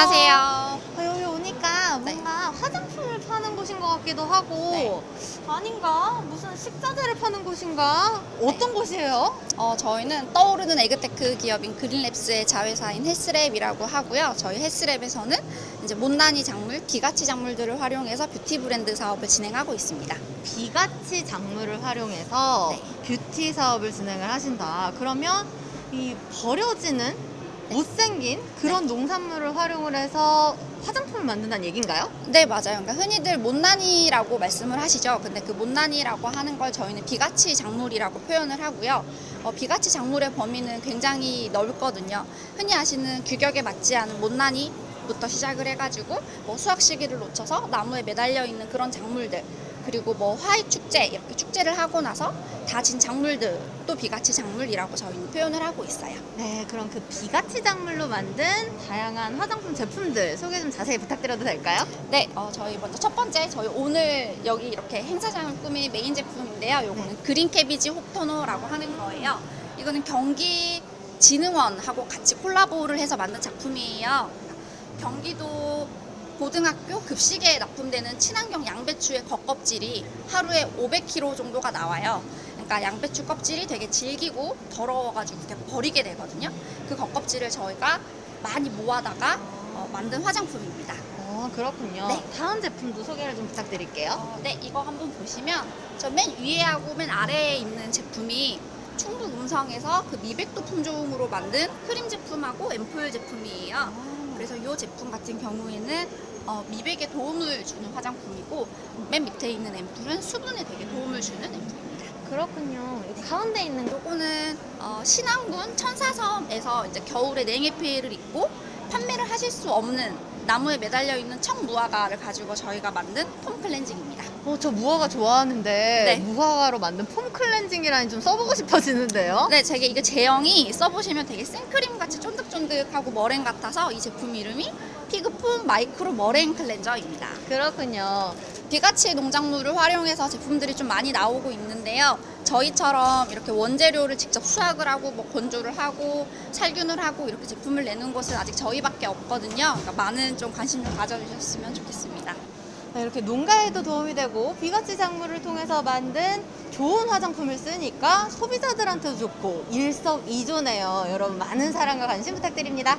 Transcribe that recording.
안녕하세요. 아, 여기 오니까 네. 뭔가 화장품을 파는 곳인 것 같기도 하고 네. 아닌가? 무슨 식자재를 파는 곳인가? 어떤 곳이에요? 어, 저희는 떠오르는 에그테크 기업인 그린랩스의 자회사인 헬스랩이라고 하고요. 저희 헬스랩에서는 이제 못난이 작물, 비가치 작물들을 활용해서 뷰티 브랜드 사업을 진행하고 있습니다. 비가치 작물을 활용해서 네. 뷰티 사업을 진행을 하신다. 그러면 이 버려지는 네. 못생긴 그런 농산물을 활용을 해서 화장품을 만든다는 얘기인가요? 네, 맞아요. 그러니까 흔히들 못난이라고 말씀을 하시죠. 근데 그 못난이라고 하는 걸 저희는 비가치 작물이라고 표현을 하고요. 어, 비가치 작물의 범위는 굉장히 넓거든요. 흔히 아시는 규격에 맞지 않은 못난이부터 시작을 해가지고 뭐 수확 시기를 놓쳐서 나무에 매달려 있는 그런 작물들 그리고 뭐 화이 축제 이렇게 축제를 하고 나서 다진 작물들도 비가치 작물이라고 저희는 표현을 하고 있어요. 네, 그럼 그 비가치 작물로 만든 다양한 화장품 제품들 소개 좀 자세히 부탁드려도 될까요? 네, 어, 저희 먼저 첫 번째 저희 오늘 여기 이렇게 행사장을 꾸민 메인 제품인데요. 요거는 그린 캐비지 홉토너라고 하는 거예요. 이거는 경기 진흥원하고 같이 콜라보를 해서 만든 작품이에요. 경기도 고등학교 급식에 납품되는 친환경 양배추의 겉껍질이 하루에 500kg 정도가 나와요. 그러니까 양배추 껍질이 되게 질기고 더러워가지고 그냥 버리게 되거든요. 그 겉껍질을 저희가 많이 모아다가 어, 만든 화장품입니다. 어, 그렇군요. 네. 다음 제품도 소개를 좀 부탁드릴게요. 어, 네, 이거 한번 보시면 저 맨 위에하고 맨 아래에 있는 제품이 충북 음성에서 그 미백도 품종으로 만든 크림 제품하고 앰플 제품이에요. 그래서 이 제품 같은 경우에는 어, 미백에 도움을 주는 화장품이고 맨 밑에 있는 앰플은 수분에 되게 도움을 주는 앰플입니다. 그렇군요. 여기 가운데 있는 거. 요거는 어, 신안군 천사섬에서 이제 겨울에 냉해 피해를 입고 판매를 하실 수 없는 나무에 매달려 있는 청무화가를 가지고 저희가 만든 폼 클렌징입니다. 어, 저 무화과 좋아하는데 네. 무화과로 만든 폼 클렌징이라니 좀 써보고 싶어지는데요. 네, 제게 이거 제형이 써보시면 되게 생크림 같이 쫀득쫀득하고 머랭 같아서 이 제품 이름이 피그폼 마이크로 머랭 클렌저입니다. 그렇군요. 비가치 농작물을 활용해서 제품들이 좀 많이 나오고 있는데요. 저희처럼 이렇게 원재료를 직접 수확을 하고 뭐 건조를 하고 살균을 하고 이렇게 제품을 내는 곳은 아직 저희밖에 없거든요. 그러니까 많은 좀 관심 좀 가져주셨으면 좋겠습니다. 네, 이렇게 농가에도 도움이 되고 비가치 작물을 통해서 만든 좋은 화장품을 쓰니까 소비자들한테도 좋고 일석이조네요. 여러분 많은 사랑과 관심 부탁드립니다.